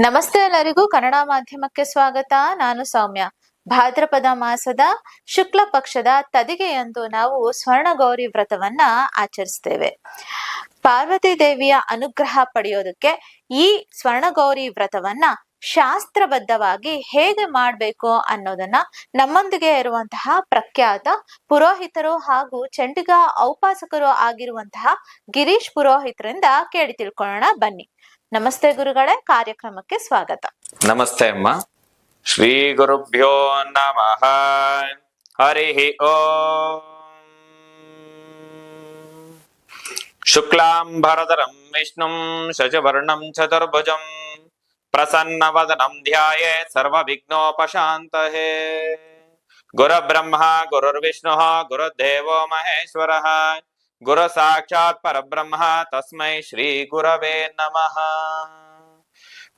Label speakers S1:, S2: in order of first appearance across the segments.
S1: ನಮಸ್ತೆ ಎಲ್ಲರಿಗೂ. ಕನ್ನಡ ಮಾಧ್ಯಮಕ್ಕೆ ಸ್ವಾಗತ. ನಾನು ಸೌಮ್ಯ. ಭಾದ್ರಪದ ಮಾಸದ ಶುಕ್ಲ ಪಕ್ಷದ ತದಿಗೆಯಂದು ನಾವು ಸ್ವರ್ಣಗೌರಿ ವ್ರತವನ್ನ ಆಚರಿಸ್ತೇವೆ. ಪಾರ್ವತಿ ದೇವಿಯ ಅನುಗ್ರಹ ಪಡೆಯೋದಕ್ಕೆ ಈ ಸ್ವರ್ಣಗೌರಿ ವ್ರತವನ್ನ ಶಾಸ್ತ್ರಬದ್ಧವಾಗಿ ಹೇಗೆ ಮಾಡ್ಬೇಕು ಅನ್ನೋದನ್ನ ನಮ್ಮೊಂದಿಗೆ ಇರುವಂತಹ ಪ್ರಖ್ಯಾತ ಪುರೋಹಿತರು ಹಾಗೂ ಚಂಡಿಗ ಔಪಾಸಕರು ಆಗಿರುವಂತಹ ಗಿರೀಶ್ ಪುರೋಹಿತರಿಂದ ಕೇಳಿ ತಿಳ್ಕೊಳ್ಳೋಣ. ಬನ್ನಿ. ನಮಸ್ತೆ ಗುರುಗಳೇ ಕಾರ್ಯಕ್ರಮಕ್ಕೆ ಸ್ವಾಗತ
S2: ನಮಸ್ತೆ ಅಮ್ಮ ಶ್ರೀ ಗುರುಭ್ಯೋ ನಮಃ ಹರಿ ಓಂ ಶುಕ್ಲಾಂಬರಧರಂ ವಿಷ್ಣುಂ ಶಶಿವರ್ಣಂ ಚತುರ್ಭುಜಂ ಪ್ರಸನ್ನವದನಂ ಧ್ಯಾಯೇ ಸರ್ವವಿಘ್ನೋಪಶಾಂತಹೇ ಗುರುಬ್ರಹ್ಮ ಗುರುರ್ವಿಷ್ಣು ಗುರುದೇವೋ ಮಹೇಶ್ವರಃ ಗುರು ಸಾಕ್ಷಾತ್ ಪರಬ್ರಹ್ಮ ತಸ್ಮೈ ಶ್ರೀ ಗುರವೇ ನಮಃ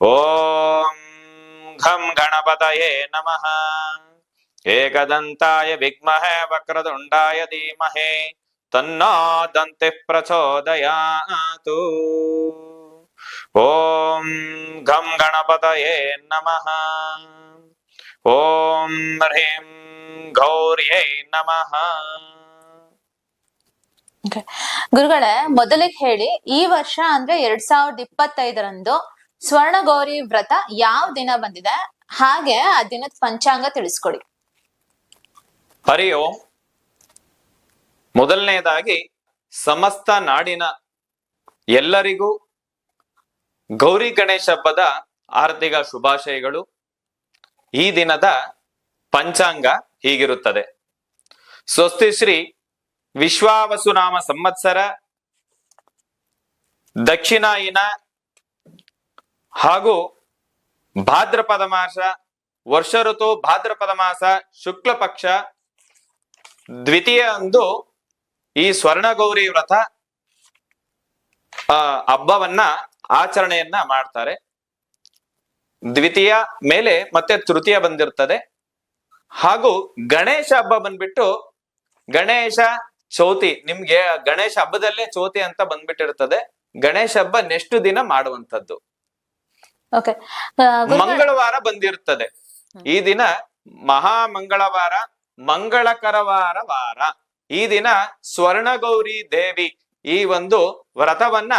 S2: ಓಂ ಘಂ ಗಣಪತಯೇ ನಮಃ ಏಕದಂತಾಯ ವಿದ್ಮಹೇ ವಕ್ರತುಂಡಾಯ ಧೀಮಹಿ ತನ್ನೋ ದಂತಿ ಪ್ರಚೋದಯಾತು ಓಂ ಘಂ ಗಣಪತಯೇ ನಮಃ ಓಂ ಹ್ರೀಂ ಗೌರ್ಯೈ ನಮಃ
S1: ಗುರುಗಳೇ, ಮೊದಲಿಗೆ ಹೇಳಿ, ಈ ವರ್ಷ ಅಂದ್ರೆ ಎರಡ್ ಸಾವಿರದ ಇಪ್ಪತ್ತೈದರಂದು ಸ್ವರ್ಣ ಗೌರಿ ವ್ರತ ಯಾವ ದಿನ ಬಂದಿದೆ? ಹಾಗೆ ಆ ದಿನದ ಪಂಚಾಂಗ ತಿಳಿಸ್ಕೊಡಿ.
S2: ಹರಿ ಓಂ. ಮೊದಲನೇದಾಗಿ, ಸಮಸ್ತ ನಾಡಿನ ಎಲ್ಲರಿಗೂ ಗೌರಿ ಗಣೇಶ ಹಬ್ಬದ ಆರ್ಥಿಕ ಶುಭಾಶಯಗಳು. ಈ ದಿನದ ಪಂಚಾಂಗ ಹೀಗಿರುತ್ತದೆ. ಸ್ವಸ್ತಿ ಶ್ರೀ ವಿಶ್ವಾವಸುನಾಮ ಸಂವತ್ಸರ, ದಕ್ಷಿಣಾಯಿನ ಹಾಗೂ ಭಾದ್ರಪದ ಮಾಸ, ವರ್ಷ ಋತು ಭಾದ್ರಪದ ಮಾಸ, ಶುಕ್ಲ ಪಕ್ಷ, ದ್ವಿತೀಯ ಅಂದು ಈ ಸ್ವರ್ಣಗೌರಿ ವ್ರತ ಹಬ್ಬವನ್ನ ಆಚರಣೆಯನ್ನ ಮಾಡ್ತಾರೆ. ದ್ವಿತೀಯ ಮೇಲೆ ಮತ್ತೆ ತೃತೀಯ ಬಂದಿರ್ತದೆ. ಹಾಗೂ ಗಣೇಶ ಹಬ್ಬ ಬಂದ್ಬಿಟ್ಟು ಗಣೇಶ ಚೌತಿ ನಿಮ್ಗೆ ಗಣೇಶ ಹಬ್ಬದಲ್ಲೇ ಚೌತಿ ಅಂತ ಬಂದ್ಬಿಟ್ಟಿರ್ತದೆ. ಗಣೇಶ ಹಬ್ಬ ನೆಕ್ಸ್ಟ್ ದಿನ ಮಾಡುವಂತದ್ದು ಮಂಗಳವಾರ ಬಂದಿರುತ್ತದೆ ಈ ದಿನ ಮಹಾ ಮಂಗಳವಾರ ಮಂಗಳಕರವಾರ ವಾರ. ಈ ದಿನ ಸ್ವರ್ಣಗೌರಿ ದೇವಿ ಈ ಒಂದು ವ್ರತವನ್ನ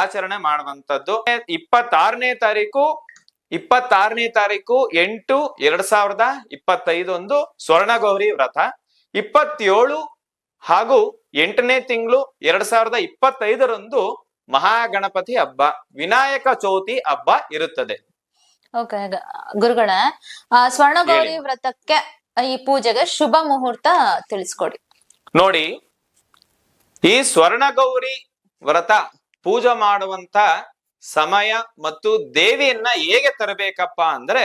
S2: ಆಚರಣೆ ಮಾಡುವಂತದ್ದು ಇಪ್ಪತ್ತಾರನೇ ತಾರೀಕು ಇಪ್ಪತ್ತಾರನೇ ತಾರೀಕು ಎಂಟು ಎರಡ್ ಸಾವಿರದ ಇಪ್ಪತ್ತೈದು ಒಂದು ಸ್ವರ್ಣಗೌರಿ ವ್ರತ. ಇಪ್ಪತ್ತೇಳು ಹಾಗೂ ಎಂಟನೇ ತಿಂಗಳು ಎರಡ್ ಸಾವಿರದ ಇಪ್ಪತ್ತೈದರಂದು ಮಹಾಗಣಪತಿ ಹಬ್ಬ ವಿನಾಯಕ ಚೌತಿ ಹಬ್ಬ ಇರುತ್ತದೆ.
S1: ಓಕೆ ಗುರುಗಳೇ ಸ್ವರ್ಣಗೌರಿ ವ್ರತಕ್ಕೆ ಈ ಪೂಜೆಗೆ ಶುಭ ಮುಹೂರ್ತ ತಿಳಿಸ್ಕೊಡಿ.
S2: ನೋಡಿ ಈ ಸ್ವರ್ಣಗೌರಿ ವ್ರತ ಪೂಜೆ ಮಾಡುವಂತ ಸಮಯ ಮತ್ತು ದೇವಿಯನ್ನ ಹೇಗೆ ತರಬೇಕಪ್ಪ ಅಂದ್ರೆ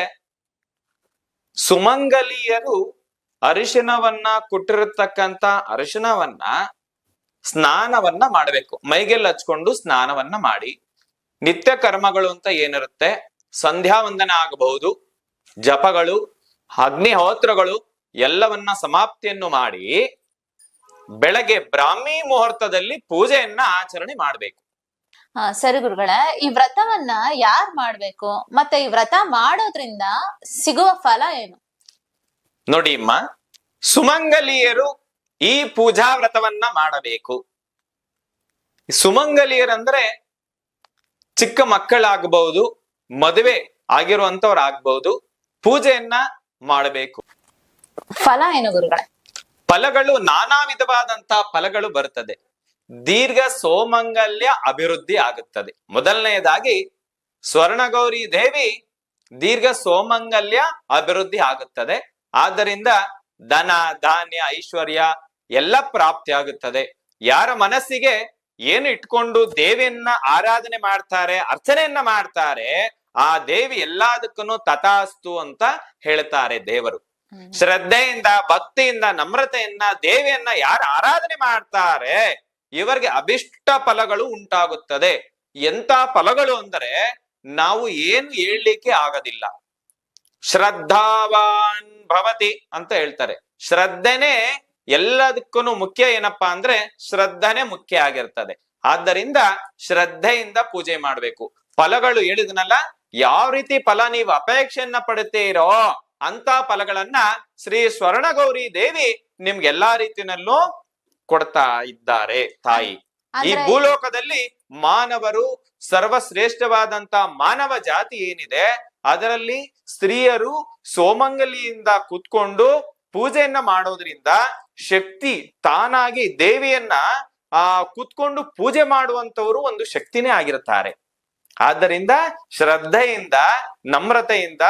S2: ಸುಮಂಗಲಿಯರು ಅರಿಶಿನವನ್ನ ಕೊಟ್ಟಿರತಕ್ಕಂತ ಅರಿಶಿನವನ್ನ ಸ್ನಾನವನ್ನ ಮಾಡಬೇಕು. ಮೈಗೆಲ್ಲ ಹಚ್ಕೊಂಡು ಸ್ನಾನವನ್ನ ಮಾಡಿ. ನಿತ್ಯ ಕರ್ಮಗಳು ಅಂತ ಏನಿರುತ್ತೆ? ಸಂಧ್ಯಾ ವಂದನೆ ಆಗಬಹುದು, ಜಪಗಳು, ಅಗ್ನಿಹೋತ್ರಗಳು ಎಲ್ಲವನ್ನ ಸಮಾಪ್ತಿಯನ್ನು ಮಾಡಿ ಬೆಳಗ್ಗೆ ಬ್ರಾಹ್ಮಿ ಮುಹೂರ್ತದಲ್ಲಿ ಪೂಜೆಯನ್ನ ಆಚರಣೆ ಮಾಡಬೇಕು.
S1: ಹಾ, ಸರಿ ಗುರುಗಳೇ, ಈ ವ್ರತವನ್ನ ಯಾರ್ ಮಾಡ್ಬೇಕು? ಮತ್ತೆ ಈ ವ್ರತ ಮಾಡೋದ್ರಿಂದ ಸಿಗುವ ಫಲ ಏನು?
S2: ನೋಡಿ ಅಮ್ಮ ಸುಮಂಗಲಿಯರು ಈ ಪೂಜಾ ವ್ರತವನ್ನ ಮಾಡಬೇಕು. ಸುಮಂಗಲಿಯರಂದ್ರೆ ಚಿಕ್ಕ ಮಕ್ಕಳಾಗಬಹುದು ಮದುವೆ ಆಗಿರುವಂತವ್ರು ಆಗ್ಬಹುದು ಪೂಜೆಯನ್ನ ಮಾಡಬೇಕು.
S1: ಫಲ ಏನು ಗುರುಗಳೇ?
S2: ಫಲಗಳು ನಾನಾ ವಿಧವಾದಂತಹ ಫಲಗಳು ಬರುತ್ತದೆ ದೀರ್ಘ ಸೋಮಂಗಲ್ಯ ಅಭಿವೃದ್ಧಿ ಆಗುತ್ತದೆ. ಮೊದಲನೆಯದಾಗಿ ಸ್ವರ್ಣಗೌರಿ ದೇವಿ ದೀರ್ಘ ಸೋಮಂಗಲ್ಯ ಅಭಿವೃದ್ಧಿ ಆಗುತ್ತದೆ. ಆದ್ದರಿಂದ ಧನ ಧಾನ್ಯ ಐಶ್ವರ್ಯ ಎಲ್ಲ ಪ್ರಾಪ್ತಿ ಆಗುತ್ತದೆ ಯಾರ ಮನಸ್ಸಿಗೆ ಏನು ಇಟ್ಕೊಂಡು ದೇವಿಯನ್ನ ಆರಾಧನೆ ಮಾಡ್ತಾರೆ ಅರ್ಚನೆಯನ್ನ ಮಾಡ್ತಾರೆ ಆ ದೇವಿ ಎಲ್ಲದಕ್ಕೂ ತಥಾಸ್ತು ಅಂತ ಹೇಳ್ತಾರೆ ದೇವರು. ಶ್ರದ್ಧೆಯಿಂದ ಭಕ್ತಿಯಿಂದ ನಮ್ರತೆಯಿಂದ ದೇವಿಯನ್ನ ಯಾರು ಆರಾಧನೆ ಮಾಡ್ತಾರೆ ಇವರಿಗೆ ಅಭಿಷ್ಟ ಫಲಗಳು ಉಂಟಾಗುತ್ತದೆ. ಎಂತ ಫಲಗಳು ಅಂದರೆ ನಾವು ಏನು ಹೇಳಲಿಕ್ಕೆ ಆಗದಿಲ್ಲ. ಶ್ರದ್ಧಾವಾನ್ ಭವತಿ ಅಂತ ಹೇಳ್ತಾರೆ. ಶ್ರದ್ಧೆನೆ ಎಲ್ಲದಕ್ಕೂ ಮುಖ್ಯ ಏನಪ್ಪಾ ಅಂದ್ರೆ ಶ್ರದ್ಧನೆ ಮುಖ್ಯ ಆಗಿರ್ತದೆ. ಆದ್ದರಿಂದ ಶ್ರದ್ಧೆಯಿಂದ ಪೂಜೆ ಮಾಡ್ಬೇಕು. ಫಲಗಳು ಹೇಳಿದ್ನಲ್ಲ ಯಾವ ರೀತಿ ಫಲ ನೀವು ಅಪೇಕ್ಷೆಯನ್ನ ಪಡುತ್ತೀರೋ ಅಂತ ಫಲಗಳನ್ನ ಶ್ರೀ ಸ್ವರ್ಣಗೌರಿ ದೇವಿ ನಿಮ್ಗೆ ಎಲ್ಲಾ ರೀತಿಯಲ್ಲೂ ಕೊಡ್ತಾ ಇದ್ದಾರೆ ತಾಯಿ. ಈ ಭೂಲೋಕದಲ್ಲಿ ಮಾನವರು ಸರ್ವಶ್ರೇಷ್ಠವಾದಂತ ಮಾನವ ಜಾತಿ ಏನಿದೆ ಅದರಲ್ಲಿ ಸ್ತ್ರೀಯರು ಸೋಮಂಗಲಿಯಿಂದ ಕುತ್ಕೊಂಡು ಪೂಜೆಯನ್ನ ಮಾಡೋದ್ರಿಂದ ಶಕ್ತಿ ತಾನಾಗಿ ದೇವಿಯನ್ನ, ಆ, ಕುತ್ಕೊಂಡು ಪೂಜೆ ಮಾಡುವಂತವರು ಒಂದು ಶಕ್ತಿನೇ ಆಗಿರುತ್ತಾರೆ. ಆದ್ದರಿಂದ ಶ್ರದ್ಧೆಯಿಂದ, ನಮ್ರತೆಯಿಂದ,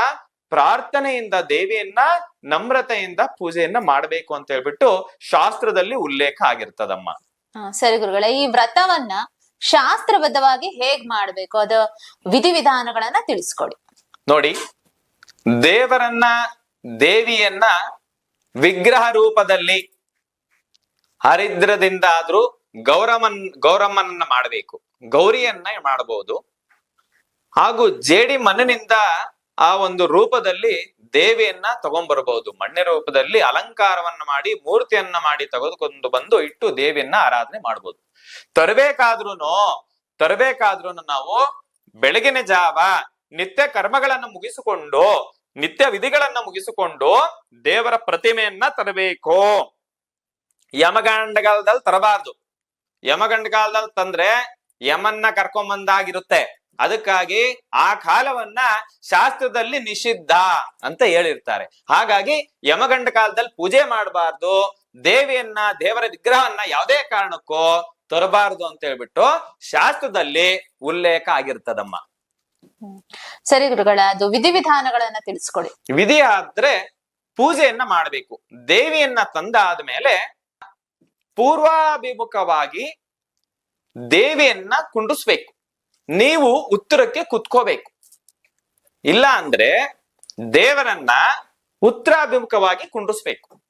S2: ಪ್ರಾರ್ಥನೆಯಿಂದ ದೇವಿಯನ್ನ, ನಮ್ರತೆಯಿಂದ ಪೂಜೆಯನ್ನ ಮಾಡಬೇಕು ಅಂತ ಹೇಳ್ಬಿಟ್ಟು ಶಾಸ್ತ್ರದಲ್ಲಿ ಉಲ್ಲೇಖ ಆಗಿರ್ತದಮ್ಮ.
S1: ಸರಿ ಗುರುಗಳೇ, ಈ ವ್ರತವನ್ನ ಶಾಸ್ತ್ರಬದ್ಧವಾಗಿ ಹೇಗ್ ಮಾಡ್ಬೇಕು? ಅದು ವಿಧಿವಿಧಾನಗಳನ್ನ ತಿಳಿಸ್ಕೊಡಿ.
S2: ನೋಡಿ, ದೇವರನ್ನ, ದೇವಿಯನ್ನ ವಿಗ್ರಹ ರೂಪದಲ್ಲಿ ಹರಿದ್ರದಿಂದ ಆದ್ರೂ ಗೌರಮನ್ ಗೌರಮ್ಮನ್ನ ಮಾಡಬೇಕು. ಗೌರಿಯನ್ನ ಮಾಡಬಹುದು ಹಾಗೂ ಜೇಡಿ ಮಣ್ಣಿನಿಂದ ಆ ಒಂದು ರೂಪದಲ್ಲಿ ದೇವಿಯನ್ನ ತಗೊಂಡ್ಬರಬಹುದು ಮಣ್ಣಿನ ರೂಪದಲ್ಲಿ ಅಲಂಕಾರವನ್ನ ಮಾಡಿ, ಮೂರ್ತಿಯನ್ನ ಮಾಡಿ ತೆಗೆದುಕೊಂಡು ಬಂದು ಇಟ್ಟು ದೇವಿಯನ್ನ ಆರಾಧನೆ ಮಾಡ್ಬೋದು. ತರಬೇಕಾದ್ರೂ ತರಬೇಕಾದ್ರೂ ನಾವು ಬೆಳಗಿನ ಜಾವ ನಿತ್ಯ ಕರ್ಮಗಳನ್ನು ಮುಗಿಸಿಕೊಂಡು, ನಿತ್ಯ ವಿಧಿಗಳನ್ನ ಮುಗಿಸಿಕೊಂಡು ದೇವರ ಪ್ರತಿಮೆಯನ್ನ ತರಬೇಕು. ಯಮಗಂಡಗಾಲದಲ್ಲಿ ತರಬಾರ್ದು. ಯಮಗಂಡಗಾಲದಲ್ಲಿ ತಂದ್ರೆ ಯಮನ್ನ ಕರ್ಕೊಂಬಂದಾಗಿರುತ್ತೆ. ಅದಕ್ಕಾಗಿ ಆ ಕಾಲವನ್ನ ಶಾಸ್ತ್ರದಲ್ಲಿ ನಿಷಿದ್ಧ ಅಂತ ಹೇಳಿರ್ತಾರೆ. ಹಾಗಾಗಿ ಯಮಗಂಡ ಕಾಲದಲ್ಲಿ ಪೂಜೆ ಮಾಡಬಾರ್ದು. ದೇವಿಯನ್ನ, ದೇವರ ವಿಗ್ರಹವನ್ನ ಯಾವುದೇ ಕಾರಣಕ್ಕೂ ತರಬಾರದು ಅಂತ ಹೇಳ್ಬಿಟ್ಟು ಶಾಸ್ತ್ರದಲ್ಲಿ ಉಲ್ಲೇಖ ಆಗಿರ್ತದಮ್ಮ.
S1: ಸರಿ ಗುರುಗಳ, ಅದು ವಿಧಿವಿಧಾನಗಳನ್ನ ತಿಳಿಸ್ಕೊಡಿ.
S2: ವಿಧಿ ಆದ್ರೆ ಪೂಜೆಯನ್ನ ಮಾಡಬೇಕು. ದೇವಿಯನ್ನ ತಂದಾದ್ಮೇಲೆ ಪೂರ್ವಾಭಿಮುಖವಾಗಿ ದೇವಿಯನ್ನ ಕುಂಡಿಸ್ಬೇಕು. ನೀವು ಉತ್ತರಕ್ಕೆ ಕುತ್ಕೋಬೇಕು. ಇಲ್ಲ ಅಂದ್ರೆ ದೇವರನ್ನ ಉತ್ತರಾಭಿಮುಖವಾಗಿ ಕುಂಡಿಸ್ಬೇಕು.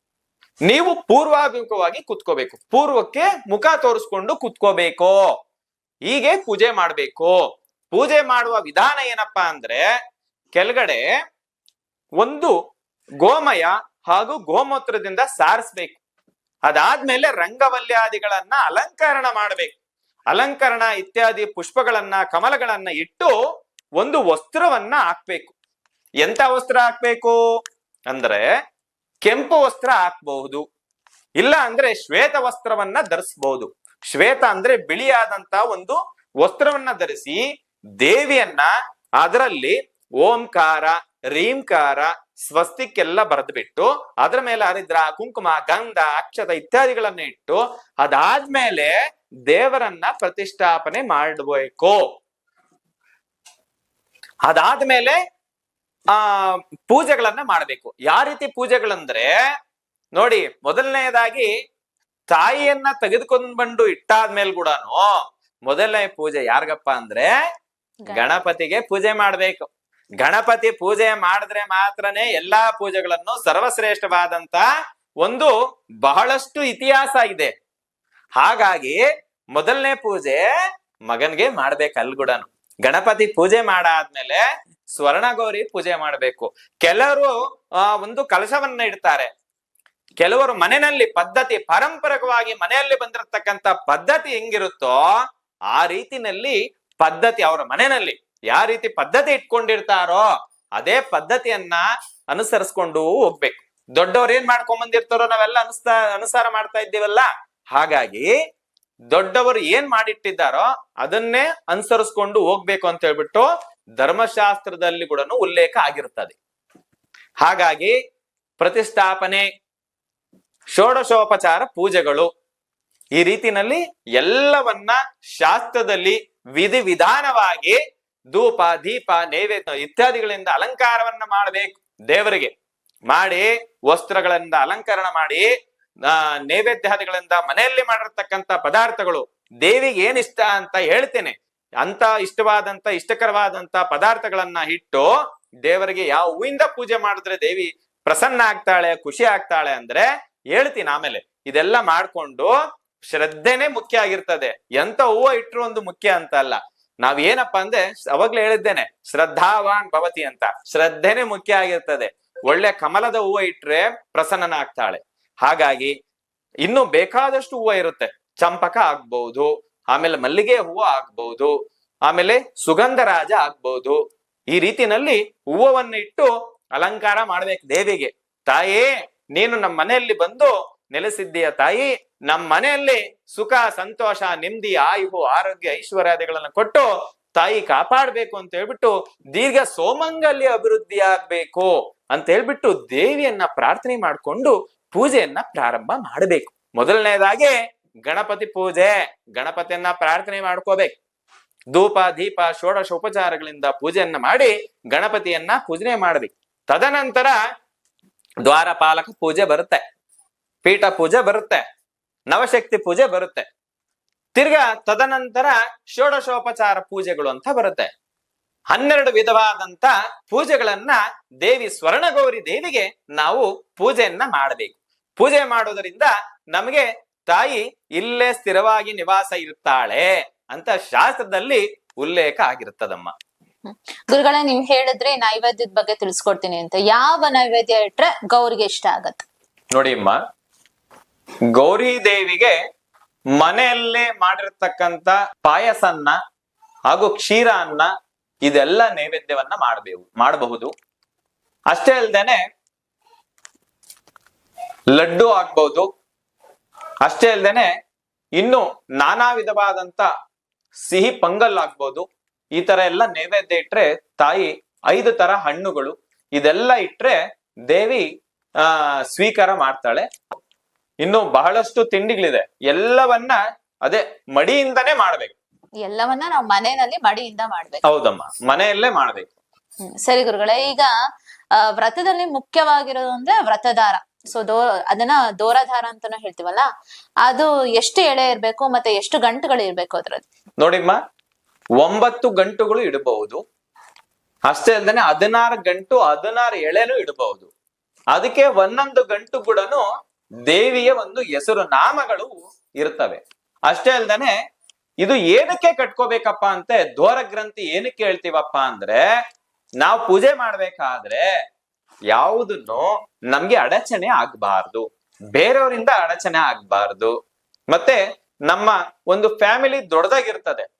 S2: ನೀವು ಪೂರ್ವಾಭಿಮುಖವಾಗಿ ಕುತ್ಕೋಬೇಕು. ಪೂರ್ವಕ್ಕೆ ಮುಖ ತೋರಿಸ್ಕೊಂಡು ಕುತ್ಕೋಬೇಕು. ಹೀಗೆ ಪೂಜೆ ಮಾಡ್ಬೇಕು. ಪೂಜೆ ಮಾಡುವ ವಿಧಾನ ಏನಪ್ಪಾ ಅಂದ್ರೆ ಕೆಳಗಡೆ ಒಂದು ಗೋಮಯ ಹಾಗೂ ಗೋಮೂತ್ರದಿಂದ ಸಾರಿಸ್ಬೇಕು. ಅದಾದ್ಮೇಲೆ ರಂಗವಲ್ಯಾದಿಗಳನ್ನ ಅಲಂಕರಣ ಮಾಡಬೇಕು. ಅಲಂಕರಣ ಇತ್ಯಾದಿ ಪುಷ್ಪಗಳನ್ನ, ಕಮಲಗಳನ್ನ ಇಟ್ಟು ಒಂದು ವಸ್ತ್ರವನ್ನ ಹಾಕ್ಬೇಕು. ಎಂತ ವಸ್ತ್ರ ಹಾಕ್ಬೇಕು ಅಂದ್ರೆ ಕೆಂಪು ವಸ್ತ್ರ ಹಾಕ್ಬಹುದು. ಇಲ್ಲ ಅಂದ್ರೆ ಶ್ವೇತ ವಸ್ತ್ರವನ್ನ ಧರಿಸಬಹುದು. ಶ್ವೇತ ಅಂದ್ರೆ ಬಿಳಿಯಾದಂತ ಒಂದು ವಸ್ತ್ರವನ್ನ ಧರಿಸಿ ದೇವಿಯನ್ನ ಅದರಲ್ಲಿ ಓಂಕಾರ, ರೀಂಕಾರ, ಸ್ವಸ್ತಿಕ್ಕೆಲ್ಲ ಬರೆದ್ಬಿಟ್ಟು ಅದರ ಮೇಲೆ ಹರಿದ್ರ, ಕುಂಕುಮ, ಗಂಧ, ಅಕ್ಷತ ಇತ್ಯಾದಿಗಳನ್ನ ಇಟ್ಟು ಅದಾದ್ಮೇಲೆ ದೇವರನ್ನ ಪ್ರತಿಷ್ಠಾಪನೆ ಮಾಡಬೇಕು. ಅದಾದ್ಮೇಲೆ ಆ ಪೂಜೆಗಳನ್ನ ಮಾಡಬೇಕು. ಯಾವ ರೀತಿ ಪೂಜೆಗಳಂದ್ರೆ ನೋಡಿ ಮೊದಲನೆಯದಾಗಿ ತಾಯಿಯನ್ನ ತೆಗೆದುಕೊಂಡ್ ಬಂದು ಇಟ್ಟಾದ್ಮೇಲೆ ಕೂಡ ಮೊದಲನೇ ಪೂಜೆ ಯಾರಿಗಪ್ಪ ಅಂದ್ರೆ ಗಣಪತಿಗೆ ಪೂಜೆ ಮಾಡ್ಬೇಕು. ಗಣಪತಿ ಪೂಜೆ ಮಾಡಿದ್ರೆ ಮಾತ್ರನೇ ಎಲ್ಲಾ ಪೂಜೆಗಳನ್ನು ಸರ್ವಶ್ರೇಷ್ಠವಾದಂತ ಒಂದು ಬಹಳಷ್ಟು ಇತಿಹಾಸ ಇದೆ. ಹಾಗಾಗಿ ಮೊದಲನೇ ಪೂಜೆ ಮಗನ್ಗೆ ಮಾಡ್ಬೇಕು ಅಲ್ಗುಡನು ಗಣಪತಿ ಪೂಜೆ ಮಾಡಾದ್ಮೇಲೆ ಸ್ವರ್ಣಗೌರಿ ಪೂಜೆ ಮಾಡ್ಬೇಕು. ಕೆಲವರು ಒಂದು ಕಲಶವನ್ನ ಇಡ್ತಾರೆ. ಕೆಲವರು ಮನೆಯಲ್ಲಿ ಪದ್ಧತಿ, ಪಾರಂಪರಿಕವಾಗಿ ಮನೆಯಲ್ಲಿ ಬಂದಿರತಕ್ಕಂತ ಪದ್ಧತಿ ಹೆಂಗಿರುತ್ತೋ ಆ ರೀತಿನಲ್ಲಿ ಪದ್ಧತಿ ಅವರ ಮನೆಯಲ್ಲಿ ಯಾವ ರೀತಿ ಪದ್ಧತಿ ಇಟ್ಕೊಂಡಿರ್ತಾರೋ ಅದೇ ಪದ್ಧತಿಯನ್ನ ಅನುಸರಿಸ್ಕೊಂಡು ಹೋಗ್ಬೇಕು. ದೊಡ್ಡವ್ರು ಏನ್ ಮಾಡ್ಕೊಂಡ್ ಬಂದಿರ್ತಾರೋ ನಾವೆಲ್ಲ ಅನುಸ್ತಾ, ಅನುಸಾರ ಮಾಡ್ತಾ ಇದ್ದೀವಲ್ಲ? ಹಾಗಾಗಿ ದೊಡ್ಡವರು ಏನ್ ಮಾಡಿಟ್ಟಿದ್ದಾರೋ ಅದನ್ನೇ ಅನುಸರಿಸ್ಕೊಂಡು ಹೋಗ್ಬೇಕು ಅಂತ ಹೇಳ್ಬಿಟ್ಟು ಧರ್ಮಶಾಸ್ತ್ರದಲ್ಲಿ ಕೂಡ ಉಲ್ಲೇಖ ಆಗಿರುತ್ತದೆ. ಹಾಗಾಗಿ ಪ್ರತಿಷ್ಠಾಪನೆ, ಷೋಡಶೋಪಚಾರ ಪೂಜೆಗಳು ಈ ರೀತಿನಲ್ಲಿ ಎಲ್ಲವನ್ನ ಶಾಸ್ತ್ರದಲ್ಲಿ ವಿಧಿ ವಿಧಾನವಾಗಿ ಧೂಪ, ದೀಪ, ನೈವೇದ್ಯ ಇತ್ಯಾದಿಗಳಿಂದ ಅಲಂಕಾರವನ್ನ ಮಾಡಬೇಕು ದೇವರಿಗೆ. ಮಾಡಿ ವಸ್ತ್ರಗಳಿಂದ ಅಲಂಕರಣ ಮಾಡಿ ನೈವೇದ್ಯಾದಿಗಳಿಂದ ಮನೆಯಲ್ಲಿ ಮಾಡಿರ್ತಕ್ಕಂಥ ಪದಾರ್ಥಗಳು ದೇವಿಗೆ ಇಷ್ಟ ಅಂತ ಹೇಳ್ತೇನೆ. ಅಂತ ಇಷ್ಟವಾದಂತ, ಇಷ್ಟಕರವಾದಂತ ಪದಾರ್ಥಗಳನ್ನ ಇಟ್ಟು ದೇವರಿಗೆ ಯಾವ ಹೂವಿಂದ ಪೂಜೆ ಮಾಡಿದ್ರೆ ದೇವಿ ಪ್ರಸನ್ನ ಆಗ್ತಾಳೆ, ಖುಷಿ ಆಗ್ತಾಳೆ ಅಂದ್ರೆ ಹೇಳ್ತೀನಿ ಆಮೇಲೆ. ಇದೆಲ್ಲ ಮಾಡ್ಕೊಂಡು ಶ್ರದ್ಧೆನೆ ಮುಖ್ಯ ಆಗಿರ್ತದೆ. ಎಂತ ಹೂವ ಇಟ್ರು ಒಂದು ಮುಖ್ಯ ಅಂತ ಅಲ್ಲ. ನಾವ್ ಏನಪ್ಪಾ ಅಂದ್ರೆ ಅವಾಗ್ಲೇ ಹೇಳಿದ್ದೇನೆ, ಶ್ರದ್ಧಾವಾನ್ ಭವತಿ ಅಂತ. ಶ್ರದ್ಧೆನೆ ಮುಖ್ಯ ಆಗಿರ್ತದೆ. ಒಳ್ಳೆ ಕಮಲದ ಹೂವ ಇಟ್ರೆ ಪ್ರಸನ್ನನಾಗ್ತಾಳೆ. ಹಾಗಾಗಿ ಇನ್ನು ಬೇಕಾದಷ್ಟು ಹೂವ ಇರುತ್ತೆ. ಚಂಪಕ ಆಗ್ಬಹುದು ಆಮೇಲೆ ಮಲ್ಲಿಗೆ ಹೂವ ಆಗ್ಬಹುದು ಆಮೇಲೆ ಸುಗಂಧರಾಜ ಆಗ್ಬಹುದು ಈ ರೀತಿನಲ್ಲಿ ಹೂವನ್ನ ಇಟ್ಟು ಅಲಂಕಾರ ಮಾಡ್ಬೇಕು ದೇವಿಗೆ. ತಾಯೇ, ನೀನು ನಮ್ಮ ಮನೆಯಲ್ಲಿ ಬಂದು ನೆಲೆಸಿದ್ದೀಯ ತಾಯಿ. ನಮ್ಮ ಮನೆಯಲ್ಲಿ ಸುಖ, ಸಂತೋಷ, ನೆಮ್ಮದಿ, ಆಯುವು, ಆರೋಗ್ಯ ಐಶ್ವರ್ಯಾದಿಗಳನ್ನ ಕೊಟ್ಟು ತಾಯಿ ಕಾಪಾಡ್ಬೇಕು ಅಂತ ಹೇಳ್ಬಿಟ್ಟು ದೀರ್ಘ ಸೋಮಂಗಲ್ಯ ಅಭಿವೃದ್ಧಿ ಆಗ್ಬೇಕು ಅಂತ ಹೇಳ್ಬಿಟ್ಟು ದೇವಿಯನ್ನ ಪ್ರಾರ್ಥನೆ ಮಾಡ್ಕೊಂಡು ಪೂಜೆಯನ್ನ ಪ್ರಾರಂಭ ಮಾಡಬೇಕು. ಮೊದಲನೇದಾಗಿ ಗಣಪತಿ ಪೂಜೆ, ಗಣಪತಿಯನ್ನ ಪ್ರಾರ್ಥನೆ ಮಾಡ್ಕೋಬೇಕು. ಧೂಪ, ದೀಪ, ಷೋಡಶ ಉಪಚಾರಗಳಿಂದ ಪೂಜೆಯನ್ನ ಮಾಡಿ ಗಣಪತಿಯನ್ನ ಪೂಜನೆ ಮಾಡಬೇಕು. ತದನಂತರ ದ್ವಾರಪಾಲಕ ಪೂಜೆ ಬರುತ್ತೆ. ಪೀಠ ಪೂಜೆ ಬರುತ್ತೆ. ನವಶಕ್ತಿ ಪೂಜೆ ಬರುತ್ತೆ. ತಿರ್ಗಾ ತದನಂತರ ಷೋಡಶೋಪಚಾರ ಪೂಜೆಗಳು ಅಂತ ಬರುತ್ತೆ. ಹನ್ನೆರಡು ವಿಧವಾದಂತ ಪೂಜೆಗಳನ್ನ ದೇವಿ ಸ್ವರ್ಣಗೌರಿ ದೇವಿಗೆ ನಾವು ಪೂಜೆಯನ್ನ ಮಾಡಬೇಕು. ಪೂಜೆ ಮಾಡೋದರಿಂದ ನಮಗೆ ತಾಯಿ ಇಲ್ಲೇ ಸ್ಥಿರವಾಗಿ ನಿವಾಸ ಇರ್ತಾಳೆ ಅಂತ ಶಾಸ್ತ್ರದಲ್ಲಿ ಉಲ್ಲೇಖ ಆಗಿರುತ್ತದಮ್ಮ.
S1: ಗುರುಗಳ ನೀವು ಹೇಳಿದ್ರೆ ನೈವೇದ್ಯದ ಬಗ್ಗೆ ತಿಳಿಸ್ಕೊಡ್ತೀನಿ ಅಂತ. ಯಾವ ನೈವೇದ್ಯ ಇಟ್ರೆ ಗೌರಿಗೆ ಇಷ್ಟ ಆಗತ್ತೆ?
S2: ನೋಡಿ ಅಮ್ಮ ಗೌರಿ ದೇವಿಗೆ ಮನೆಯಲ್ಲೇ ಮಾಡಿರ್ತಕ್ಕಂತ ಪಾಯಸನ್ನ ಹಾಗೂ ಕ್ಷೀರ ಅನ್ನ ಇದೆಲ್ಲ ನೈವೇದ್ಯವನ್ನ ಮಾಡಬೇಕು, ಮಾಡಬಹುದು. ಅಷ್ಟೇ ಅಲ್ದೇನೆ ಲಡ್ಡು ಆಗ್ಬಹುದು. ಅಷ್ಟೇ ಅಲ್ದೇನೆ ಇನ್ನು ನಾನಾ ವಿಧವಾದಂತ ಸಿಹಿ ಪೊಂಗಲ್ ಆಗ್ಬಹುದು. ಈ ತರ ಎಲ್ಲ ನೈವೇದ್ಯ ಇಟ್ರೆ ತಾಯಿ ಐದು ತರ ಹಣ್ಣುಗಳು ಇದೆಲ್ಲ ಇಟ್ರೆ ದೇವಿ ಸ್ವೀಕಾರ ಮಾಡ್ತಾಳೆ. ಇನ್ನು ಬಹಳಷ್ಟು ತಿಂಡಿಗಳಿದೆ. ಎಲ್ಲವನ್ನ ಅದೇ ಮಡಿಯಿಂದನೇ ಮಾಡ್ಬೇಕು.
S1: ಎಲ್ಲವನ್ನ ನಾವು ಮನೆಯಲ್ಲಿ ಮಡಿಯಿಂದ ಮಾಡ್ಬೇಕು.
S2: ಹೌದಮ್ಮ. ಮನೆಯಲ್ಲೇ ಮಾಡ್ಬೇಕು.
S1: ಸರಿ ಗುರುಗಳೇ ಈಗ ವ್ರತದಲ್ಲಿ ಮುಖ್ಯವಾಗಿರೋದು ಅಂದ್ರೆ ವ್ರತದಾರ. ಸೊ ದೋ ಅದನ್ನ ದೋರಧಾರ ಅಂತಾನು ಹೇಳ್ತೀವಲ್ಲ ಅದು ಎಷ್ಟು ಎಳೆ ಇರ್ಬೇಕು ಮತ್ತೆ ಎಷ್ಟು ಗಂಟುಗಳು ಇರ್ಬೇಕು ಅದ್ರಲ್ಲಿ?
S2: ನೋಡಿಮ್ಮ ಒಂಬತ್ತು ಗಂಟುಗಳು ಇಡಬಹುದು. ಅಷ್ಟೇ ಅಲ್ದೇನೆ ಹದಿನಾರು ಗಂಟು ಹದಿನಾರು ಎಳೆನೂ ಇಡಬಹುದು. ಅದಕ್ಕೆ ಒಂದೊಂದು ಗಂಟು ಕೂಡ ದೇವಿಯ ಒಂದು ಹೆಸರು ನಾಮಗಳು ಇರ್ತವೆ. ಅಷ್ಟೇ ಅಲ್ದೇನೆ ಇದು ಏನಕ್ಕೆ ಕಟ್ಕೋಬೇಕಪ್ಪ ಅಂತೆ ದೋರ ಗ್ರಂಥಿ ಏನಕ್ಕೆ ಹೇಳ್ತೀವಪ್ಪ ಅಂದ್ರೆ, ನಾವು ಪೂಜೆ ಮಾಡ್ಬೇಕಾದ್ರೆ ಯಾವುದನ್ನು ನಮ್ಗೆ ಅಡಚಣೆ ಆಗ್ಬಾರ್ದು. ಬೇರೆಯವರಿಂದ ಅಡಚಣೆ ಆಗ್ಬಾರ್ದು. ಮತ್ತೆ ನಮ್ಮ ಒಂದು ಫ್ಯಾಮಿಲಿ ದೊಡ್ಡದಾಗಿರ್ತದೆ.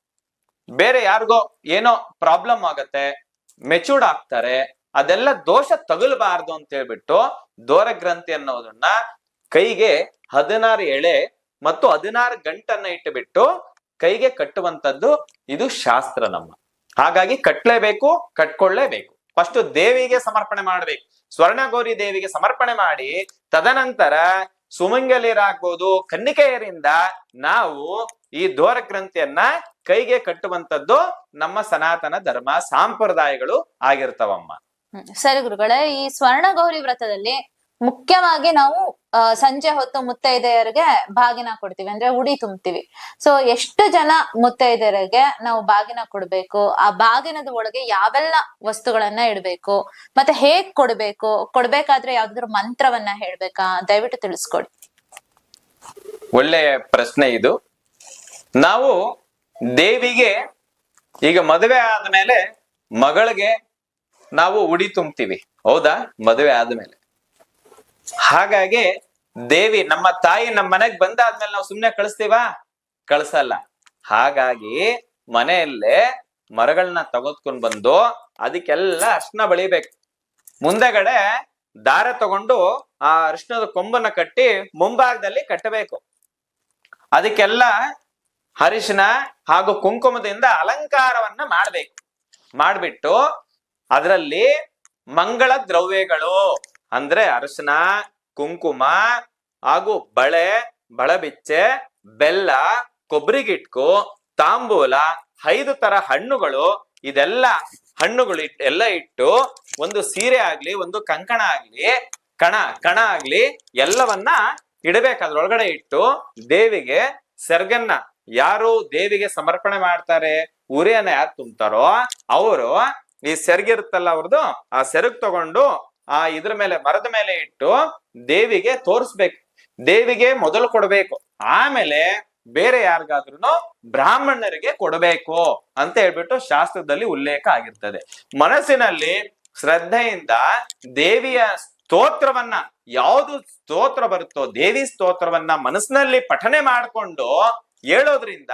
S2: ಬೇರೆ ಯಾರಿಗೋ ಏನೋ ಪ್ರಾಬ್ಲಮ್ ಆಗತ್ತೆ, ಮೆಚೂರ್ಡ್ ಆಗ್ತಾರೆ, ಅದೆಲ್ಲ ದೋಷ ತಗಲ್ಬಾರ್ದು ಅಂತ ಹೇಳ್ಬಿಟ್ಟು ದೋರ ಗ್ರಂಥಿ ಅನ್ನೋದನ್ನ ಕೈಗೆ ಹದಿನಾರು ಎಳೆ ಮತ್ತು ಹದಿನಾರು ಗಂಟನ್ನ ಇಟ್ಟುಬಿಟ್ಟು ಕೈಗೆ ಕಟ್ಟುವಂತದ್ದು ಇದು ಶಾಸ್ತ್ರ ನಮ್ಮ. ಹಾಗಾಗಿ ಕಟ್ಲೇಬೇಕು, ಕಟ್ಕೊಳ್ಳೇಬೇಕು. ಫಸ್ಟ್ ದೇವಿಗೆ ಸಮರ್ಪಣೆ ಮಾಡ್ಬೇಕು. ಸ್ವರ್ಣಗೌರಿ ದೇವಿಗೆ ಸಮರ್ಪಣೆ ಮಾಡಿ, ತದನಂತರ ಸುಮಂಗಲಿಯರಾಗ್ಬೋದು, ಕನ್ನಿಕೆಯರಿಂದ ನಾವು ಈ ದೋರ ಗ್ರಂಥಿಯನ್ನ ಕೈಗೆ ಕಟ್ಟುವಂತದ್ದು ನಮ್ಮ ಸನಾತನ ಧರ್ಮ, ಸಂಪ್ರದಾಯಗಳು ಆಗಿರ್ತಾವಮ್ಮ.
S1: ಸರಿ ಗುರುಗಳೇ, ಈ ಸ್ವರ್ಣ ಗೌರಿ ವ್ರತದಲ್ಲಿ ಮುಖ್ಯವಾಗಿ ನಾವು ಸಂಜೆ ಹೊತ್ತು ಮುತ್ತೈದೆಯರಿಗೆ ಬಾಗಿನ ಕೊಡ್ತೀವಿ, ಅಂದ್ರೆ ಉಡಿ ತುಂಬ್ತೀವಿ. ಸೊ ಎಷ್ಟು ಜನ ಮುತ್ತೈದೆಯರಿಗೆ ನಾವು ಬಾಗಿನ ಕೊಡ್ಬೇಕು, ಆ ಬಾಗಿನದ ಒಳಗೆ ಯಾವೆಲ್ಲ ವಸ್ತುಗಳನ್ನ ಇಡ್ಬೇಕು, ಮತ್ತೆ ಹೇಗ್ ಕೊಡ್ಬೇಕು, ಕೊಡ್ಬೇಕಾದ್ರೆ ಯಾವ್ದಾದ್ರು ಮಂತ್ರವನ್ನ ಹೇಳ್ಬೇಕಾ? ದಯವಿಟ್ಟು ತಿಳಿಸ್ಕೊಡಿ.
S2: ಒಳ್ಳೆಯ ಪ್ರಶ್ನೆ ಇದು. ನಾವು ದೇವಿಗೆ, ಈಗ ಮದುವೆ ಆದ್ಮೇಲೆ ಮಗಳಿಗೆ ನಾವು ಉಡಿ ತುಂಬ್ತೀವಿ. ಹೌದಾ? ಮದುವೆ ಆದ್ಮೇಲೆ ಹಾಗಾಗಿ ದೇವಿ ನಮ್ಮ ತಾಯಿ ನಮ್ಮ ಮನೆಗ್ ಬಂದಾದ್ಮೇಲೆ ನಾವು ಸುಮ್ನೆ ಕಳಿಸ್ತೀವಾ? ಕಳ್ಸಲ್ಲ. ಹಾಗಾಗಿ ಮನೆಯಲ್ಲೇ ಮರಗಳನ್ನ ತೆಗೆದ್ಕೊಂಡ್ ಬಂದು ಅದಕ್ಕೆಲ್ಲ ಅರ್ಶನ ಬಳಿಬೇಕು. ಮುಂದೆಗಡೆ ದಾರ ತಗೊಂಡು ಆ ಅರ್ಶನದ ಕೊಂಬನ್ನ ಕಟ್ಟಿ ಮುಂಭಾಗದಲ್ಲಿ ಕಟ್ಟಬೇಕು. ಅದಕ್ಕೆಲ್ಲ ಅರಿಶಿನ ಹಾಗೂ ಕುಂಕುಮದಿಂದ ಅಲಂಕಾರವನ್ನ ಮಾಡ್ಬೇಕು. ಮಾಡ್ಬಿಟ್ಟು ಅದರಲ್ಲಿ ಮಂಗಳ ದ್ರವ್ಯಗಳು. ಅಂದ್ರೆ ಅರಿಶಿನ ಕುಂಕುಮ ಹಾಗೂ ಬಳೆ, ಬಳಬಿಚ್ಚೆ, ಬೆಲ್ಲ ಕೊಬ್ಬರಿಗಿಟ್ಕು ತಾಂಬೂಲ, ಐದು ತರ ಹಣ್ಣುಗಳು, ಇದೆಲ್ಲ ಹಣ್ಣುಗಳು ಎಲ್ಲ ಇಟ್ಟು ಒಂದು ಸೀರೆ ಆಗ್ಲಿ, ಒಂದು ಕಂಕಣ ಆಗ್ಲಿ, ಕಣ ಕಣ ಆಗ್ಲಿ ಎಲ್ಲವನ್ನ ಇಡಬೇಕಾದ್ರೊಳಗಡೆ ಇಟ್ಟು ದೇವಿಗೆ ಸೆರ್ಗನ್ನ, ಯಾರು ದೇವಿಗೆ ಸಮರ್ಪಣೆ ಮಾಡ್ತಾರೆ, ಉರಿಯನ್ನ ಯಾರು ತುಂಬ್ತಾರೋ, ಅವರು ಈ ಸೆರ್ಗಿರುತ್ತಲ್ಲ ಅವ್ರದ್ದು ಆ ಸೆರಗ್ ತಗೊಂಡು ಆ ಇದ್ರ ಮೇಲೆ ಮರದ ಮೇಲೆ ಇಟ್ಟು ದೇವಿಗೆ ತೋರಿಸ್ಬೇಕು. ದೇವಿಗೆ ಮೊದಲು ಕೊಡಬೇಕು. ಆಮೇಲೆ ಬೇರೆ ಯಾರಿಗಾದ್ರೂ ಬ್ರಾಹ್ಮಣರಿಗೆ ಕೊಡಬೇಕು ಅಂತ ಹೇಳ್ಬಿಟ್ಟು ಶಾಸ್ತ್ರದಲ್ಲಿ ಉಲ್ಲೇಖ ಆಗಿರ್ತದೆ. ಮನಸ್ಸಿನಲ್ಲಿ ಶ್ರದ್ಧೆಯಿಂದ ದೇವಿಯ ಸ್ತೋತ್ರವನ್ನ ಯಾವುದು ಸ್ತೋತ್ರ ಬರುತ್ತೋ, ದೇವಿ ಸ್ತೋತ್ರವನ್ನ ಮನಸ್ಸಿನಲ್ಲಿ ಪಠನೆ ಮಾಡಿಕೊಂಡು ಹೇಳೋದ್ರಿಂದ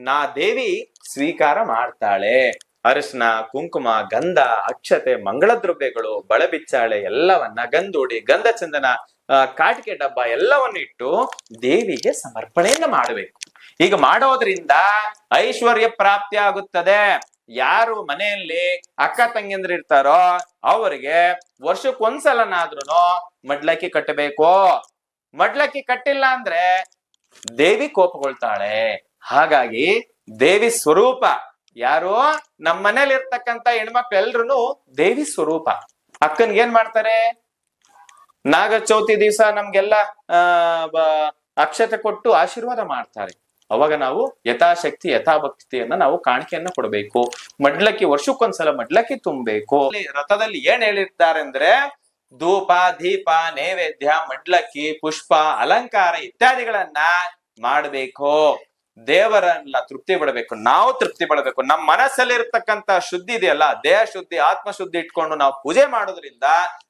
S2: ನಾ ದೇವಿ ಸ್ವೀಕಾರ ಮಾಡ್ತಾಳೆ. ಅರಿಶಿನ, ಕುಂಕುಮ, ಗಂಧ, ಅಕ್ಷತೆ ಮಂಗಳ ದ್ರವ್ಯಗಳು ಬಳಬಿಚ್ಚಾಳೆ ಎಲ್ಲವನ್ನ ಗಂಧೂಡಿ ಗಂಧ ಚಂದನ ಕಾಟಿಕೆ ಡಬ್ಬ ಎಲ್ಲವನ್ನು ಇಟ್ಟು ದೇವಿಗೆ ಸಮರ್ಪಣೆಯನ್ನ ಮಾಡಬೇಕು. ಈಗ ಮಾಡೋದ್ರಿಂದ ಐಶ್ವರ್ಯ ಪ್ರಾಪ್ತಿ ಆಗುತ್ತದೆ. ಯಾರು ಮನೆಯಲ್ಲಿ ಅಕ್ಕ ತಂಗಿಂದ್ರ ಇರ್ತಾರೋ ಅವರಿಗೆ ವರ್ಷಕ್ಕೊಂದ್ಸಲನಾದ್ರೂ ಮಡ್ಲಕ್ಕಿ ಕಟ್ಟಬೇಕು. ಮಡ್ಲಕ್ಕಿ ಕಟ್ಟಿಲ್ಲ ಅಂದ್ರೆ ದೇವಿ ಕೋಪಗೊಳ್ತಾಳೆ. ಹಾಗಾಗಿ ದೇವಿ ಸ್ವರೂಪ. ಯಾರು ನಮ್ಮ ಮನೇಲಿ ಇರ್ತಕ್ಕಂತ ಹೆಣ್ಮಕ್ಳು ಎಲ್ರು ದೇವಿ ಸ್ವರೂಪ. ಅಕ್ಕನ್ಗೆ ಏನ್ ಮಾಡ್ತಾರೆ? ನಾಗ ಚೌತಿ ದಿವಸ ನಮ್ಗೆಲ್ಲ ಅಕ್ಷತೆ ಕೊಟ್ಟು ಆಶೀರ್ವಾದ ಮಾಡ್ತಾರೆ. ಅವಾಗ ನಾವು ಯಥಾಶಕ್ತಿ, ಯಥಾಭಕ್ತಿಯನ್ನ ನಾವು ಕಾಣಿಕೆಯನ್ನ ಕೊಡಬೇಕು. ಮಡ್ಲಕ್ಕಿ ವರ್ಷಕ್ಕೊಂದ್ಸಲ ಮಡ್ಲಕ್ಕಿ ತುಂಬಬೇಕು. ರಥದಲ್ಲಿ ಏನ್ ಹೇಳಿರ್ತಾರೆ ಅಂದ್ರೆ ಧೂಪ, ದೀಪ, ನೈವೇದ್ಯ, ಮಡ್ಲಕ್ಕಿ, ಪುಷ್ಪ, ಅಲಂಕಾರ ಇತ್ಯಾದಿಗಳನ್ನ ಮಾಡಬೇಕು. ದೇವರನ್ನ ತೃಪ್ತಿ ಪಡಬೇಕು ನಾವು ತೃಪ್ತಿ ಪಡಬೇಕು. ನಮ್ಮ ಮನಸ್ಸಲ್ಲಿ ಇರ್ತಕ್ಕಂತ ಶುದ್ಧಿ ಇದೆಯಲ್ಲ ದೇಹ ಶುದ್ಧಿ ಆತ್ಮ ಶುದ್ಧಿ ಇಟ್ಕೊಂಡು ನಾವು ಪೂಜೆ ಮಾಡೋದ್ರಿಂದ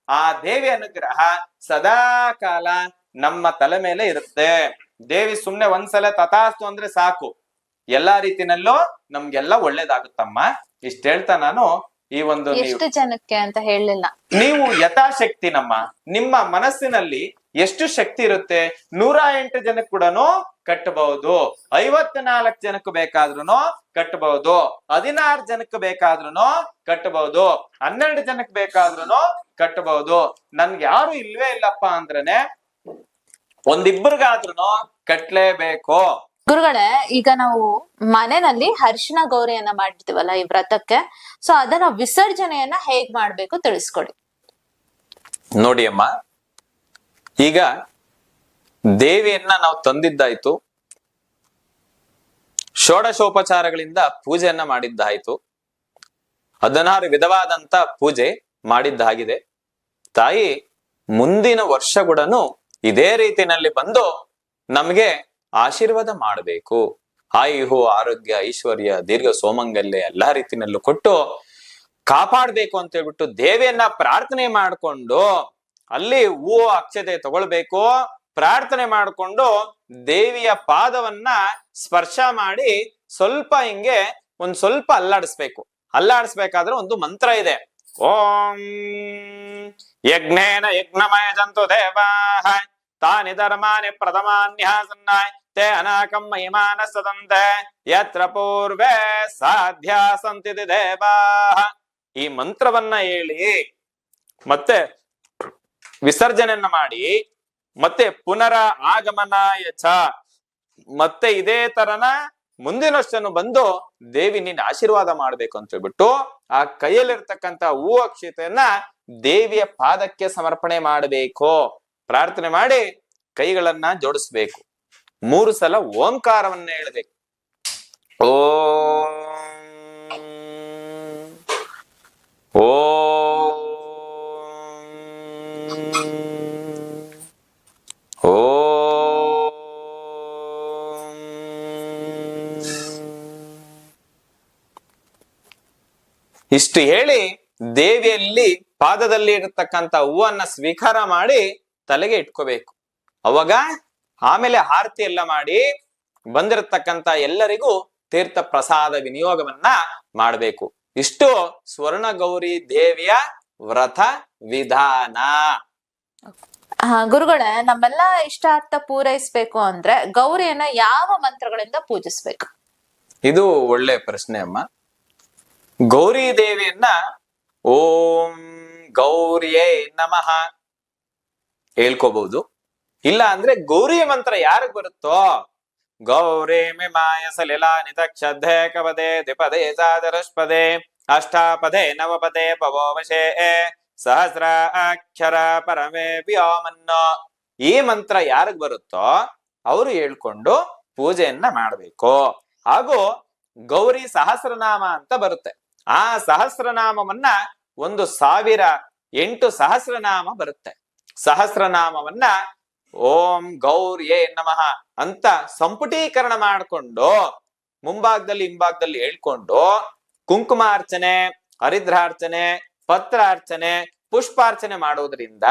S2: ಆ ದೇವಿ ಅನುಗ್ರಹ ಸದಾ ಕಾಲ ನಮ್ಮ ತಲೆ ಮೇಲೆ ಇರುತ್ತೆ. ದೇವಿ ಸುಮ್ನೆ ಒಂದ್ಸಲ ತಥಾಸ್ತು ಅಂದ್ರೆ ಸಾಕು. ಎಲ್ಲಾ ರೀತಿನಲ್ಲೂ ನಮ್ಗೆಲ್ಲ ಒಳ್ಳೇದಾಗುತ್ತಮ್ಮ. ಇಷ್ಟ ಹೇಳ್ತಾ ನಾನು ಈ ಒಂದು
S1: ಎಷ್ಟು ಜನಕ್ಕೆ ಅಂತ ಹೇಳಲಿಲ್ಲ.
S2: ನೀವು ಯಥಾಶಕ್ತಿ ನಮ್ಮ ನಿಮ್ಮ ಮನಸ್ಸಿನಲ್ಲಿ ಎಷ್ಟು ಶಕ್ತಿ ಇರುತ್ತೆ? ನೂರ ಎಂಟು ಜನಕ್ಕೆ ಕೂಡ ಕಟ್ಟಬಹುದು. ಐವತ್ನಾಲ್ಕು ಜನಕ್ಕೆ ಬೇಕಾದ್ರೂ ಕಟ್ಟಬಹುದು. ಹದಿನಾರು ಜನಕ್ಕೆ ಬೇಕಾದ್ರೂ ಕಟ್ಟಬಹುದು. ಹನ್ನೆರಡು ಜನಕ್ಕೆ ಬೇಕಾದ್ರೂ ಕಟ್ಟಬಹುದು. ನನ್ಗೆ ಯಾರು ಇಲ್ವೇ ಇಲ್ಲಪ್ಪ ಅಂದ್ರೆನೇ ಒಂದಿಬ್ಬರಿಗಾದ್ರೂ ಕಟ್ಲೇಬೇಕು.
S1: ಗುರುಗಳೇ ಈಗ ನಾವು ಮನೆಯಲ್ಲಿ ಹರ್ಷಿನ ಗೌರಿಯನ್ನ ಮಾಡಿರ್ತೀವಲ್ಲ ಈ ವ್ರತಕ್ಕೆ ಸೊ ಅದನ್ನ ವಿಸರ್ಜನೆಯನ್ನ ಹೇಗ್ ಮಾಡ್ಬೇಕು ತಿಳಿಸ್ಕೊಡಿ.
S2: ನೋಡಿ ಅಮ್ಮ ಈಗ ದೇವಿಯನ್ನ ನಾವು ತಂದಿದ್ದಾಯ್ತು. ಷೋಡಶೋಪಚಾರಗಳಿಂದ ಪೂಜೆಯನ್ನ ಮಾಡಿದ್ದಾಯ್ತು. ಹದಿನಾರು ವಿಧವಾದಂತ ಪೂಜೆ ಮಾಡಿದ್ದಾಗಿದೆ. ತಾಯಿ ಮುಂದಿನ ವರ್ಷ ಕೂಡ ಇದೇ ರೀತಿಯಲ್ಲಿ ಬಂದು ನಮ್ಗೆ ಆಶೀರ್ವಾದ ಮಾಡಬೇಕು. ಆಯುಹು, ಆರೋಗ್ಯ, ಐಶ್ವರ್ಯ, ದೀರ್ಘ ಸೋಮಂಗಲ್ಯ ಎಲ್ಲಾ ರೀತಿನಲ್ಲೂ ಕೊಟ್ಟು ಕಾಪಾಡ್ಬೇಕು ಅಂತ ಹೇಳ್ಬಿಟ್ಟು ದೇವಿಯನ್ನ ಪ್ರಾರ್ಥನೆ ಮಾಡ್ಕೊಂಡು ಅಲ್ಲಿ ಓ ಅಕ್ಷತೆ ತಗೊಳ್ಬೇಕು. ಪ್ರಾರ್ಥನೆ ಮಾಡ್ಕೊಂಡು ದೇವಿಯ ಪಾದವನ್ನ ಸ್ಪರ್ಶ ಮಾಡಿ ಸ್ವಲ್ಪ ಹಿಂಗೆ ಒಂದ್ ಸ್ವಲ್ಪ ಅಲ್ಲಾಡಿಸ್ಬೇಕು. ಅಲ್ಲಾಡಿಸ್ಬೇಕಾದ್ರೆ ಒಂದು ಮಂತ್ರ ಇದೆ. ಓಂ ಯಜ್ಞೇನ ಯಜ್ಞಮಯ ಜಂತು ದೇವಾಹ. ತಾನಿ ಧರ್ಮಾನಿ ಪ್ರಥಮಾನ್ಯಾಸನ್ನಾಯ್ ತೇ ಅನಾಕಂ ಮಹಿಮಾನ ಸದಂತೆ ಯತ್ರ ಪೂರ್ವೇ ಸಾಧ್ಯ ಸಂತಿದೆ ದೇವಾಹ. ಈ ಮಂತ್ರವನ್ನ ಹೇಳಿ ಮತ್ತೆ ವಿಸರ್ಜನೆಯನ್ನ ಮಾಡಿ, ಮತ್ತೆ ಪುನರ ಆಗಮನ ಯಚ. ಮತ್ತೆ ಇದೇ ತರನ ಮುಂದಿನ ವರ್ಷನು ಬಂದು ದೇವಿ ನಿನ್ನ ಆಶೀರ್ವಾದ ಮಾಡ್ಬೇಕು ಅಂತ ಹೇಳ್ಬಿಟ್ಟು ಆ ಕೈಯಲ್ಲಿರ್ತಕ್ಕಂತ ಹೂ ಅಕ್ಷತೆಯನ್ನ ದೇವಿಯ ಪಾದಕ್ಕೆ ಸಮರ್ಪಣೆ ಮಾಡಬೇಕು. ಪ್ರಾರ್ಥನೆ ಮಾಡಿ ಕೈಗಳನ್ನ ಜೋಡಿಸ್ಬೇಕು. ಮೂರು ಸಲ ಓಂಕಾರವನ್ನ ಹೇಳ್ಬೇಕು. ಓ. ಓಂ. ಇಷ್ಟು ಹೇಳಿ ದೇವಿಯಲ್ಲಿ ಪಾದದಲ್ಲಿ ಇರತಕ್ಕಂತ ಹೂವನ್ನ ಸ್ವೀಕಾರ ಮಾಡಿ ತಲೆಗೆ ಇಟ್ಕೋಬೇಕು. ಅವಾಗ ಆಮೇಲೆ ಆರತಿ ಎಲ್ಲ ಮಾಡಿ ಬಂದಿರತಕ್ಕಂತ ಎಲ್ಲರಿಗೂ ತೀರ್ಥ ಪ್ರಸಾದ ವಿನಿಯೋಗವನ್ನ ಮಾಡಬೇಕು. ಇಷ್ಟು ಸ್ವರ್ಣ ಗೌರಿ ದೇವಿಯ ವ್ರತ ವಿಧಾನ.
S1: ಗುರುಗಳೇ ನಮ್ಮೆಲ್ಲ ಇಷ್ಟಾರ್ಥ ಪೂರೈಸ್ಬೇಕು ಅಂದ್ರೆ ಗೌರಿಯನ್ನ ಯಾವ ಮಂತ್ರಗಳಿಂದ ಪೂಜಿಸ್ಬೇಕು?
S2: ಇದು ಒಳ್ಳೆ ಪ್ರಶ್ನೆ ಅಮ್ಮ. ಗೌರಿ ದೇವಿಯನ್ನ ಓಂ ಗೌರಿಯೇ ನಮಃ ಹೇಳ್ಕೋಬಹುದು ಇಲ್ಲ ಅಂದ್ರೆ ಗೌರಿ ಮಂತ್ರ ಯಾರಿಗ್ ಬರುತ್ತೋ? ಗೌರಿ ಮಿಮಾಯ ಸಲಿಲಾ ನಿತಕ್ಷದೇ ಕಪದೆ ದ್ವಿಪದೇ ಸಾದರಷ್ಪದೇ ಅಷ್ಟಾಪದೇ ನವಪದೇ ಪವೋವಶೇ ಸಹಸ್ರ ಅಕ್ಷರ ಪರಮೇ ವ್ಯೋಮನ್ನೋ. ಈ ಮಂತ್ರ ಯಾರಿಗ್ ಬರುತ್ತೋ ಅವರು ಹೇಳ್ಕೊಂಡು ಪೂಜೆಯನ್ನ ಮಾಡ್ಬೇಕು. ಹಾಗೂ ಗೌರಿ ಸಹಸ್ರನಾಮ ಅಂತ ಬರುತ್ತೆ. ಆ ಸಹಸ್ರನಾಮವನ್ನ ಒಂದು ಸಾವಿರ ಎಂಟು ಸಹಸ್ರನಾಮ ಬರುತ್ತೆ. ಸಹಸ್ರನಾಮವನ್ನ ಓಂ ಗೌರ್ ಗೌರ್ಯೇ ನಮಃ ಅಂತ ಸಂಪುಟೀಕರಣ ಮಾಡಿಕೊಂಡು ಮುಂಭಾಗದಲ್ಲಿ ಹಿಂಭಾಗದಲ್ಲಿ ಹೇಳ್ಕೊಂಡು ಕುಂಕುಮಾರ್ಚನೆ, ಹರಿದ್ರಾರ್ಚನೆ, ಪತ್ರಾರ್ಚನೆ, ಪುಷ್ಪಾರ್ಚನೆ ಮಾಡುವುದರಿಂದ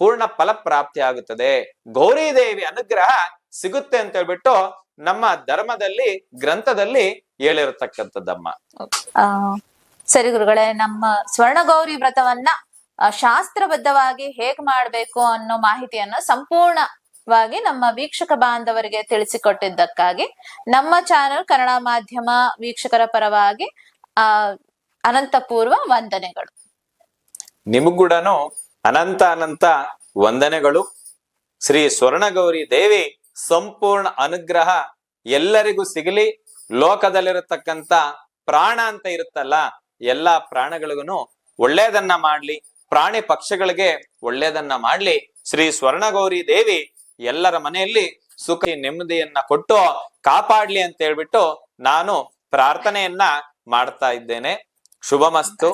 S2: ಪೂರ್ಣ ಫಲ ಪ್ರಾಪ್ತಿ ಆಗುತ್ತದೆ ಗೌರಿ ದೇವಿ ಅನುಗ್ರಹ ಸಿಗುತ್ತೆ ಅಂತ ಹೇಳ್ಬಿಟ್ಟು ನಮ್ಮ ಧರ್ಮದಲ್ಲಿ ಗ್ರಂಥದಲ್ಲಿ ಹೇಳಿರತಕ್ಕಂಥದ್ದಮ್ಮ.
S1: ಸರಿ ಗುರುಗಳೇ ನಮ್ಮ ಸ್ವರ್ಣಗೌರಿ ವ್ರತವನ್ನ ಆ, ಶಾಸ್ತ್ರಬದ್ಧವಾಗಿ ಹೇಗ್ ಮಾಡ್ಬೇಕು ಅನ್ನೋ ಮಾಹಿತಿಯನ್ನ ಸಂಪೂರ್ಣವಾಗಿ ನಮ್ಮ ವೀಕ್ಷಕ ಬಾಂಧವರಿಗೆ ತಿಳಿಸಿಕೊಟ್ಟಿದ್ದಕ್ಕಾಗಿ ನಮ್ಮ ಚಾನೆಲ್ ಕನ್ನಡ ಮಾಧ್ಯಮ ವೀಕ್ಷಕರ ಪರವಾಗಿ ಆ ಅನಂತಪೂರ್ವ ವಂದನೆಗಳು.
S2: ನಿಮಗೂಡನು ಅನಂತ ಅನಂತ ವಂದನೆಗಳು. ಶ್ರೀ ಸ್ವರ್ಣಗೌರಿ ದೇವಿ ಸಂಪೂರ್ಣ ಅನುಗ್ರಹ ಎಲ್ಲರಿಗೂ ಸಿಗಲಿ. ಲೋಕದಲ್ಲಿರತಕ್ಕಂತ ಪ್ರಾಣ ಅಂತ ಇರುತ್ತಲ್ಲ, ಎಲ್ಲಾ ಪ್ರಾಣಗಳಿಗೂ ಒಳ್ಳೇದನ್ನ ಮಾಡ್ಲಿ. ಪ್ರಾಣಿ ಪಕ್ಷಿಗಳಿಗೆ ಒಳ್ಳೇದನ್ನ ಮಾಡ್ಲಿ. ಶ್ರೀ ಸ್ವರ್ಣಗೌರಿ ದೇವಿ ಎಲ್ಲರ ಮನೆಯಲ್ಲಿ ಸುಖ, ನೆಮ್ಮದಿಯನ್ನ ಕೊಟ್ಟು ಕಾಪಾಡ್ಲಿ ಅಂತ ಹೇಳ್ಬಿಟ್ಟು ನಾನು ಪ್ರಾರ್ಥನೆಯನ್ನ ಮಾಡ್ತಾ ಇದ್ದೇನೆ. ಶುಭಮಸ್ತು.